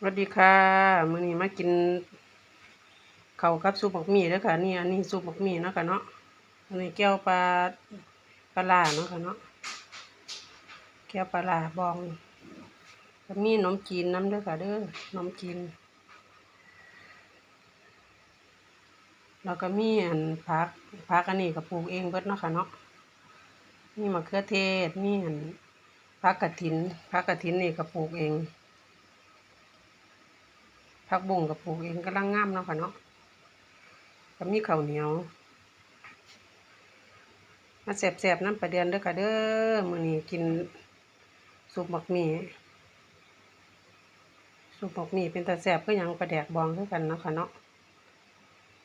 สวัสดีค่ะมื้อนี้มากินเข้ากับซุปหมกหมี่เด้อค่ะนี่อันนี้ซุปหมกหมี่เนาะค่ะเนาะอันนี้แก้วปลาปลาร้าเนาะค่ะเนาะแก้วปลาร้าบองก็มีขนมจีนน้ำด้อค่ะเด้อขนมจีนแล้วก็มีอันผักผักอันนี้ก็ปลูกเองเบิดเนาะค่ะเนาะมีมะเขือเทศมีอันผักกระถินผักกระถินนี่ก็ปลูกเอง ผักบุ้งกับปลูกเองกำลังงามเนาะค่ะเนาะก็มีข้าวเหนียว มาแสบๆน้ำปลาเดือนเด้อค่ะเด้อมื้อนี้กินซุปหมักหมี่ซุปหมักหมี่เป็นตาแสบก็ยังปลาแดกบองคือกันเนาะค่ะเนาะ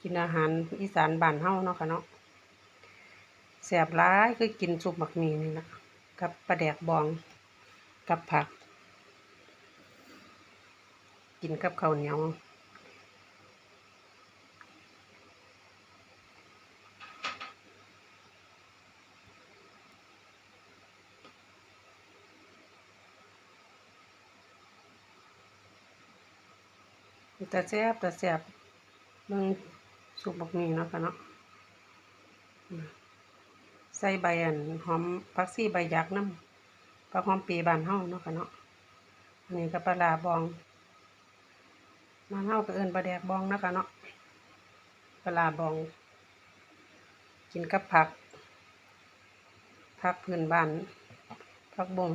กินอาหารอีสานบ้านเฮาเนาะค่ะเนาะแสบร้ายคือกินซุปหมักหมี่นี่นะกับปลาแดกบองกับผัก กินกับข้าวเหนียวแต่แซ่บแต่แซ่บเบิ่งสุกบักมีเนาะค่ะเนาะใส่ใบอันหอมผักชีใบยักษ์น้ำผักหอมปีบานเฮาเนาะค่ะเนาะอันนี้ก็ปลาร้าบอง มานเฮาก็เอิ้นปลาแดกบองนะคะเนาะปลาบอง กินกับผัก ผักพื้นบ้าน ผักบง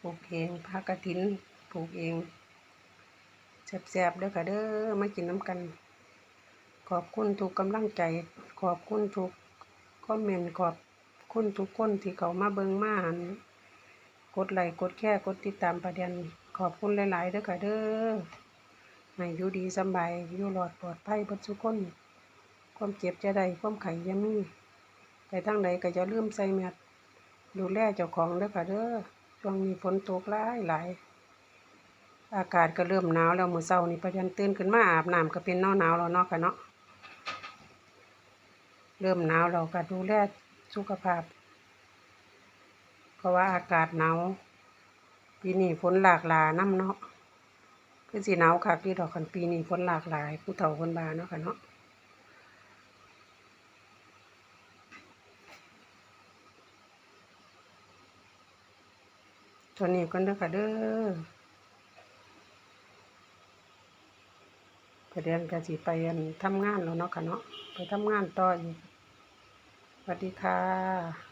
ปลูกเองผักกระถินปลูกเองแซ่บๆเด้อค่ะเด้อมากินน้ำกัน ขอบคุณทุกกำลังใจ ขอบคุณทุกคอมเมนต์ขอบคุณทุกคนที่เขามาเบิงมาหันกดไลค์กดแชร์กดติดตามประเด็นขอบคุณหลายๆเด้อค่ะเด้อ ให้อยู่ดีสบายอยู่รอดปลอดภัยบิดทุกคนความเจ็บจะได้ความไข่อยามีไปทางใดก็จะลืมใส่แมสดูแลเจ้าของเด้อค่ะเด้อช่วงนี้ฝนตกหลายหลายอากาศก็เริ่มหนาวแล้วมื้อเช้านี่ประยันตื่นขึ้นมาอาบน้ำก็เป็นหนาวหนาวแล้วเนาะค่ะเนาะเริ่มหนาวแล้วก็ดูแลสุขภาพ เพราะว่าอากาศหนาวปีนี้ฝนหลากหลาน้ำเนาะ คือสีหนาวคักที่ดอกคันปีนี้ฝนหลากหลาย ผู้เฒ่าคนบาเนาะค่ะเนาะตัวนี้ก่อนเด้อค่ะเด้อประเดี๋ยวก็สิไปอันทำงานแล้วเนาะค่ะเนาะไปทำงานต่ออีกสวัสดีค่ะ